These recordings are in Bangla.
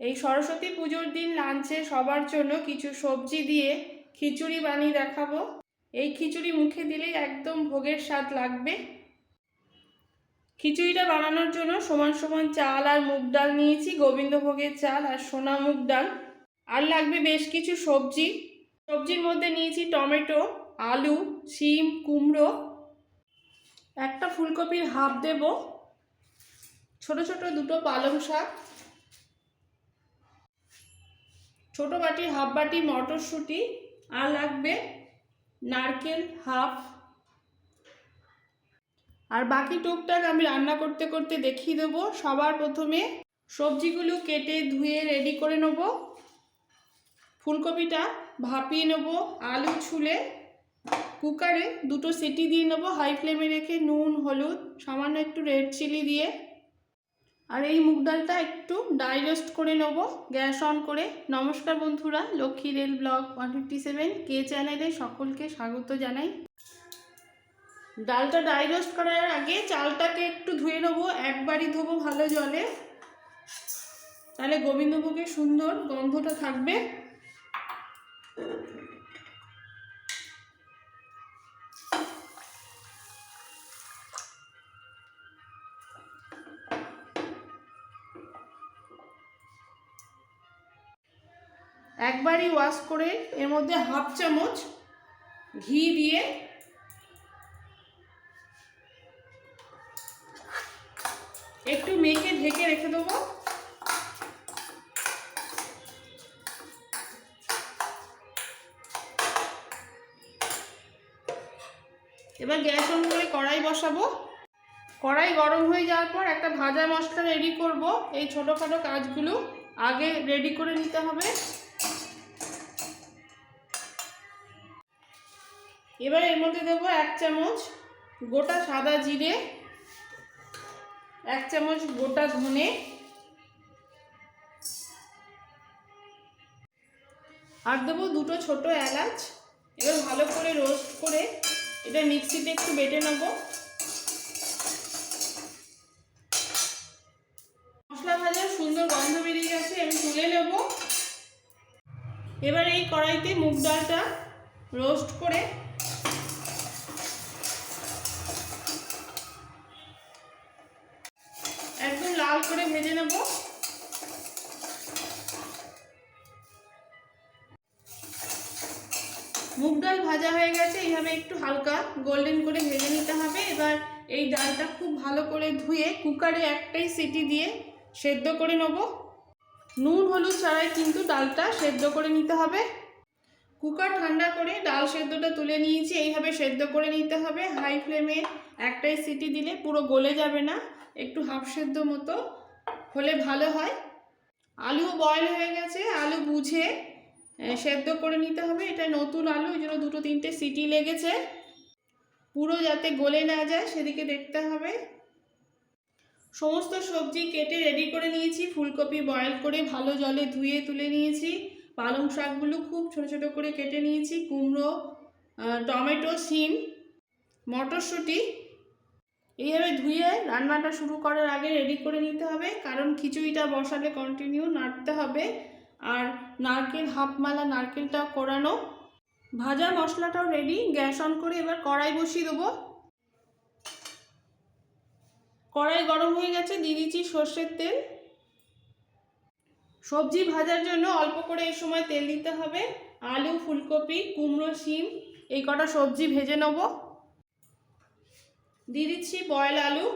এই সরস্বতী পুজোর দিন লাঞ্চে সবার জন্য কিছু সবজি দিয়ে খিচুড়ি বানিয়ে দেখাবো। এই খিচুড়ি মুখে দিলেই একদম ভোগের স্বাদ লাগবে। খিচুড়িটা বানানোর জন্য সমান সমান চাল আর মুগ ডাল নিয়েছি, গোবিন্দভোগের চাল আর সোনা মুগ ডাল। আর লাগবে বেশ কিছু সবজি। সবজির মধ্যে নিয়েছি টমেটো, আলু, শিম, কুমড়ো। একটা ফুলকপির হাফ দেব। ছোট ছোট দুটো পালং শাক। ছোট বাটি, হাফ বাটি মটরশুঁটি, আর লাগবে নারকেল হাফ। আর বাকি টুকটাক আমি রান্না করতে করতে দেখিয়ে দেবো। সবার প্রথমে সবজিগুলো কেটে ধুয়ে রেডি করে নেব। ফুলকপিটা ভাপিয়ে নেব, আলু ছুলে। কুকারে দুটো সিটি দিয়ে নেব, হাই ফ্লেমে রেখে নুন, হলুদ, সামান্য একটু রেড চিলি দিয়ে। আর এই মুগ ডালটা একটু ডাইজেস্ট করে নেব। গ্যাস অন করে। নমস্কার বন্ধুরা, Lakshmi rail blog one fifty seven কে চ্যানেলে সকলকে স্বাগত জানাই। ডালটা ডাইজেস্ট করার আগে চালটাকে একটু ধুয়ে নেব, একবারই ধোবো ভালো জলে। তাহলে গোবিন্দভোগের সুন্দর গন্ধটা থাকবে। একবারই ওয়াশ করে এর মধ্যে হাফ চামচ ঘি দিয়ে একটু মেখে ঢেকে রেখে দেবো। এবার গ্যাস অন করে কড়াই বসাবো। কড়াই গরম হয়ে যাওয়ার পর একটা ভাজা মশলা রেডি করব। এই ছোটোখাটো কাজগুলো আগে রেডি করে নিতে হবে। এবার এর মধ্যে দেবো এক চামচ গোটা সাদা জিরে, এক চামচ গোটা ধনে। আর দেবো দুটো ছোট এলাচ। এবার ভালো করে রোস্ট করে এটা মিক্সিতে একটু বেটে নেব। মশলা ভাজার সুন্দর গন্ধ বেরিয়ে গেছে, আমি তুলে নেব। এবার এই কড়াইতে মুগ ডালটা রোস্ট করে মুগ ডাল ভাজা হয়ে গেছে এইভাবে একটু হালকা গোল্ডেন করে ভেজে নিতে হবে। এবার এই ডালটা খুব ভালো করে ধুয়ে কুকারে একটাই সিটি দিয়ে সেদ্ধ করে নেব। নুন, হলুদ ছাড়াই কিন্তু ডালটা সেদ্ধ করে নিতে হবে। কুকার ঠান্ডা করে ডাল সেদ্ধটা তুলে নিয়েছি, এইভাবে সেদ্ধ করে নিতে হবে। হাই ফ্লেমে একটাই সিটি দিলে পুরো গলে যাবে না, একটু হাফ সেদ্ধ মতো হলে ভালো হয়। আলু বয়েল হয়ে গেছে, আলু বুঝে সেদ্ধ করে নিতে হবে। এটা নতুন আলু ওই জন্য দুটো তিনটে সিটি লেগেছে। পুরো যাতে গলে না যায়, সেদিকে দেখতে হবে। সমস্ত সবজি কেটে রেডি করে নিয়েছি। ফুলকপি বয়েল করে ভালো জলে ধুয়ে তুলে নিয়েছি। পালং শাকগুলো খুব ছোট ছোট করে কেটে নিয়েছি। কুমড়ো টমেটো, শিম, মটরশুঁটি। এইভাবে ধুয়ে রান্নাটা শুরু করার আগে রেডি করে নিতে হবে। কারণ খিচুড়িটা বসালে কন্টিনিউ নাড়তে হবে। আর নারকেল হাফ মালা নারকেলটাও কোরানো। ভাজা মশলাটাও রেডি গ্যাস অন করে এবার কড়াই বসিয়ে দেবো। কড়াই গরম হয়ে গেছে, দিয়ে দিচ্ছি সর্ষের তেল। সবজি ভাজার জন্য অল্প করে এই সময় তেল দিতে হবে। আলু, ফুলকপি, কুমড়ো, শিম, এই কটা সবজি ভেজে নেব। দিয়ে দিচ্ছি বয়েল আলু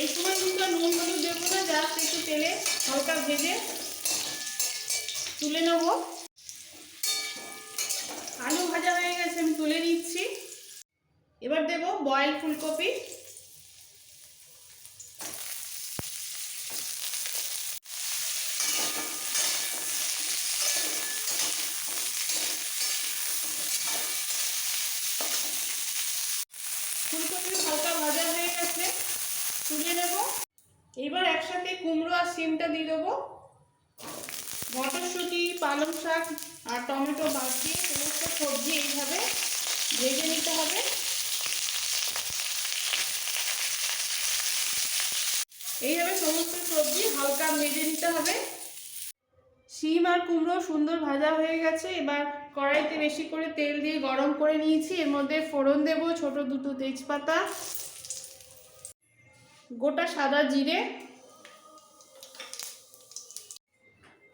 এই সময় কিন্তু আর নুন হলুদ জাস্ট একটু তেলে হালকা ভেজে তুলে নেব। আলু ভাজা হয়ে গেছে, আমি তুলে নিচ্ছি। এবার দেব বয়েল ফুলকপি হালকা ভাজা হয়ে গেছে তুলে নেব এবার একসাথে কুমড়ো আর সিমটা দিয়ে দেবো। মটরশুঁটি, পালং শাক আর টমেটো দিয়ে সমস্ত সবজি এইভাবে ভেজে নিতে হবে। এইভাবে সমস্ত সবজি হালকা ভেজে নিতে হবে। শিম আর কুমড়ো সুন্দর ভাজা হয়ে গেছে। এবার কড়াইতে বেশি করে তেল দিয়ে গরম করে নিয়েছি। এর মধ্যে ফোড়ন দেব, ছোট দুটো তেজপাতা, গোটা সাদা জিরে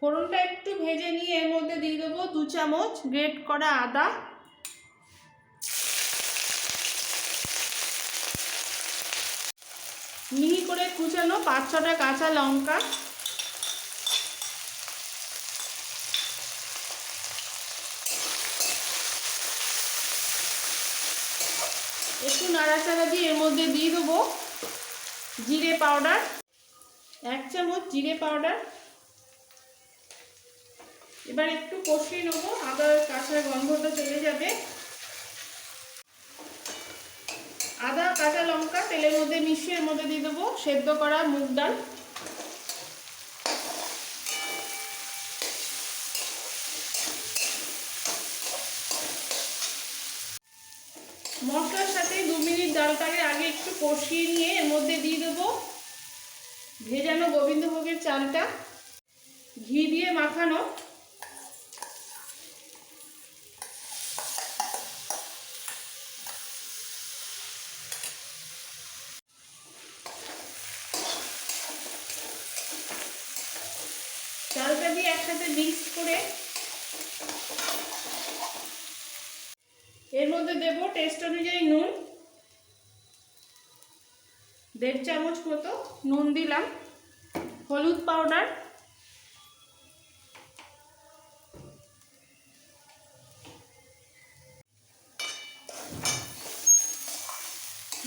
ফোড়নটা একটু ভেজে নিয়ে এর মধ্যে দিয়ে দেবো দু চামচ গ্রেট করা আদা। মিহি করে কুচানো পাঁচ ছটা কাঁচা লঙ্কা। একটু নাড়াচাড়া দিয়ে এর মধ্যে দিয়ে দেবো জিরে পাউডার। এক চামচ জিরে পাউডার। এবার একটু কষিয়ে নেব আদার কাঁচা গন্ধটা চলে যাবে। আদা, কাঁচা লঙ্কা তেলের মধ্যে মিশিয়ে এর মধ্যে দিয়ে দেবো, সেদ্ধ করা মুগ ডাল। মশলার সাথে দু মিনিট ডালটাকে আগে একটু কষিয়ে নিয়ে এর মধ্যে দিয়ে দেবো ভেজানো গোবিন্দভোগের চালটা। ঘি দিয়ে মাখানো চালটা দিয়ে একসাথে মিক্স করে এর মধ্যে দেব টেস্ট অনুযায়ী নুন। দেড় চামচ মতো নুন দিলাম। হলুদ পাউডার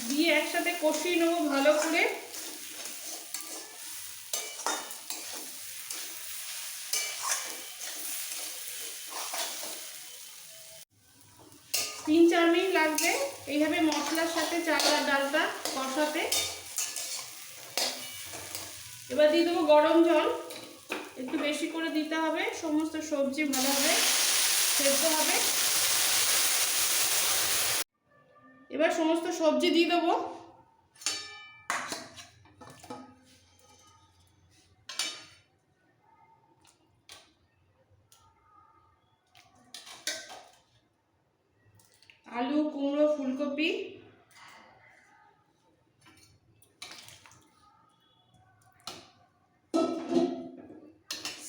দিয়ে একসাথে কষিয়ে নেব ভালো করে। তিন চার মিনিট লাগবে। এইভাবে মশলার সাথে চাল আর ডালটা কষাতে। এবার দিয়ে দেবো গরম জল। একটু বেশি করে দিতে হবে। সমস্ত সবজি ভালোভাবে সেদ্ধ হবে। এবার সমস্ত সবজি দিয়ে দেবো।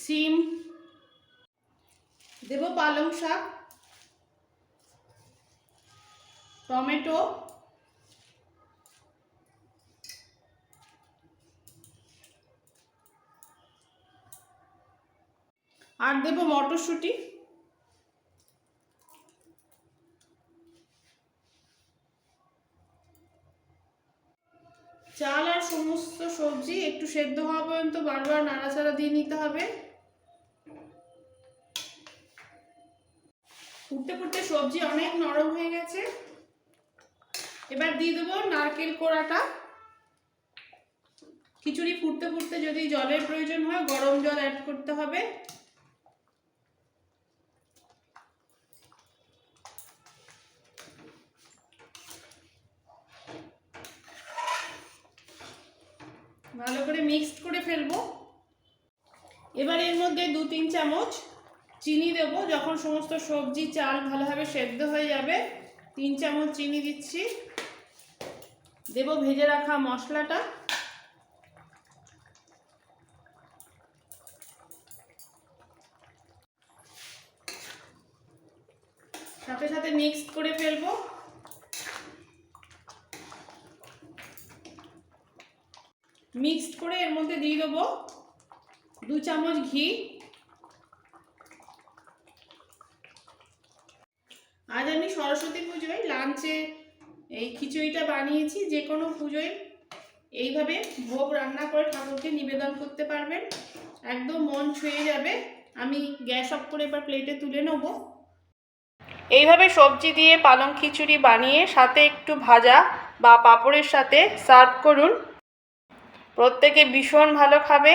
সিম। দেব পালং শাক। টমেটো। আর দেব মটরশুঁটি। চাল আর সমস্ত সবজি একটু সেদ্ধ হওয়া পর্যন্ত বারবার নাড়াচাড়া দিয়ে নিতে হবে। ফুটতে ফুটতে সবজি অনেক নরম হয়ে গেছে। এবার দিয়ে দেবো নারকেল কোড়াটা। খিচুড়ি ফুটতে ফুটতে যদি জলের প্রয়োজন হয়, গরম জল অ্যাড করতে হবে। ভালো করে মিক্সড করে ফেলব। এবার এর মধ্যে দু তিন চামচ চিনি দেব, যখন সমস্ত সবজি, চাল ভালোভাবে সেদ্ধ হয়ে যাবে, তিন চামচ চিনি দিচ্ছি। দেব ভেজে রাখা মশলাটা। সাথে সাথে মিক্সড করে ফেলব। মিক্সড করে এর মধ্যে দিয়ে দেবো দু চামচ ঘি। আজ আমি সরস্বতী পুজোয় লাঞ্চে এই খিচুড়িটা বানিয়েছি, যে কোনো পুজোয় এইভাবে ভোগ রান্না করে ঠাকুরকে নিবেদন করতে পারবেন। একদম মন ছুঁয়ে যাবে। আমি গ্যাস অফ করে এবার প্লেটে তুলে নেব। এইভাবে সবজি দিয়ে পালং খিচুড়ি বানিয়ে, সাথে একটু ভাজা বা পাঁপড়ের সাথে সার্ভ করুন। প্রত্যেকে ভীষণ ভালো খাবে।